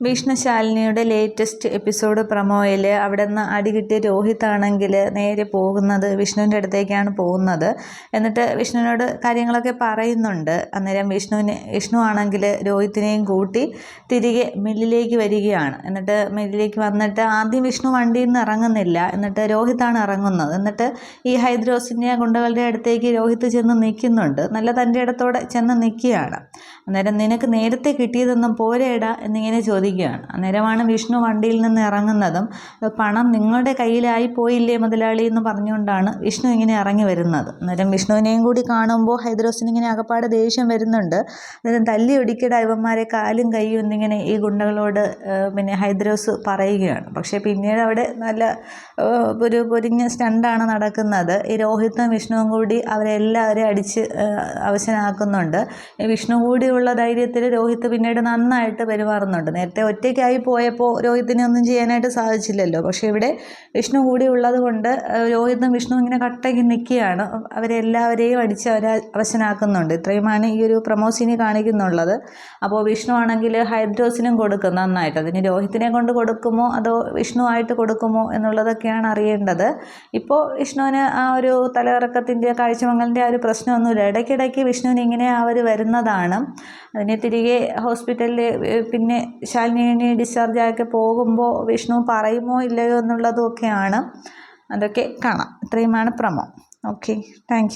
ഭീഷ്ണശാലിനിയുടെ latest episode പ്രൊമോയിൽ അവിടെ നിന്ന് അടി കിട്ടിയ രോഹിത് ആണെങ്കിൽ നേരെ പോകുന്നത് വിഷ്ണുവിന്റെ അടുത്തേക്കാണ് പോകുന്നത്. എന്നിട്ട് വിഷ്ണുവിനോട് കാര്യങ്ങളൊക്കെ പറയുന്നുണ്ട്. അന്നേരം വിഷ്ണുവിനെ വിഷ്ണു ആണെങ്കിൽ രോഹിത്തിനെയും കൂട്ടി തിരികെ മില്ലിലേക്ക് വരികയാണ്. എന്നിട്ട് മില്ലിലേക്ക് വന്നിട്ട് ആദ്യം വിഷ്ണു വണ്ടിയിൽ നിന്ന് ഇറങ്ങുന്നില്ല. എന്നിട്ട് രോഹിത്താണ് ഇറങ്ങുന്നത്. എന്നിട്ട് ഈ ഹൈദ്രോസിന്റെ ഗുണ്ടകളുടെ അടുത്തേക്ക് രോഹിത് ചെന്ന് നിൽക്കുന്നുണ്ട്. നല്ല തന്റെ ഇടത്തോടെ ചെന്ന് നിൽക്കുകയാണ്. അന്നേരം നിനക്ക് നേരത്തെ കിട്ടിയതൊന്നും പോരേടാ എന്നിങ്ങനെ ചോദിക്കുകയാണ് അന്നേരമാണ് വിഷ്ണു വണ്ടിയിൽ നിന്ന് ഇറങ്ങുന്നതും പണം നിങ്ങളുടെ കയ്യിലായി പോയില്ലേ മുതലാളി എന്ന് പറഞ്ഞുകൊണ്ടാണ് വിഷ്ണു ഇങ്ങനെ ഇറങ്ങി വരുന്നത്. അന്നേരം വിഷ്ണുവിനെയും കൂടി കാണുമ്പോൾ ഹൈദ്രോസിന് ഇങ്ങനെ അകപ്പാട് ദേഷ്യം വരുന്നുണ്ട്. അന്നേരം തല്ലി ഒടിക്കട ഇവന്മാരെ കാലും കൈയും എന്നിങ്ങനെ ഈ ഗുണ്ടകളോട് പിന്നെ ഹൈദ്രോസ് പറയുകയാണ്. പക്ഷേ പിന്നീട് അവിടെ നല്ല ഒരു പൊരിഞ്ഞ സ്റ്റണ്ടാണ് നടക്കുന്നത്. ഈ രോഹിത്തും വിഷ്ണുവും കൂടി അവരെല്ലാവരെയും അടിച്ച് അവശനാക്കുന്നുണ്ട്. വിഷ്ണു കൂടിയുള്ള ധൈര്യത്തിൽ രോഹിത്ത് പിന്നീട് നന്നായിട്ട് പെരുമാറുന്നുണ്ട്. നേരത്തെ ഒറ്റയ്ക്കായി പോയപ്പോൾ രോഹിത്തിനെ ഒന്നും ചെയ്യാനായിട്ട് സാധിച്ചില്ലല്ലോ. പക്ഷെ ഇവിടെ വിഷ്ണു കൂടി ഉള്ളത് കൊണ്ട് രോഹിതും വിഷ്ണു ഇങ്ങനെ കട്ടയ്ക്ക് നിൽക്കുകയാണ്. അവരെല്ലാവരെയും അടിച്ച് അവരെ അവശനാക്കുന്നുണ്ട്. ഇത്രയുമാണ് ഈ ഒരു പ്രമോസിനി കാണിക്കുന്നുള്ളത്. അപ്പോൾ വിഷ്ണു ആണെങ്കിൽ ഹൈഡ്രോസിനും കൊടുക്കും നന്നായിട്ട്. അതിന് രോഹിത്തിനെ കൊണ്ട് കൊടുക്കുമോ അതോ വിഷ്ണു ആയിട്ട് കൊടുക്കുമോ എന്നുള്ളതൊക്കെയാണ് അറിയേണ്ടത്. ഇപ്പോൾ വിഷ്ണുവിന് ആ ഒരു തലകറക്കത്തിന്റെ കാഴ്ചമംഗലിന്റെ ആ ഒരു പ്രശ്നമൊന്നുമില്ല. ഇടയ്ക്കിടയ്ക്ക് വിഷ്ണുവിന് ഇങ്ങനെ അവർ വരുന്നതാണ്. അതിനെ തിരികെ ഹോസ്പിറ്റലിൽ പിന്നെ ശാലിനി ഡിസ്ചാർജ് ആക്കി പോകുമ്പോൾ വിഷ്ണു പറയുമോ ഇല്ലയോ എന്നുള്ളതും ഒക്കെയാണ്. അതൊക്കെ കാണാം. ഇത്രയുമാണ് പ്രമോ. Okay thank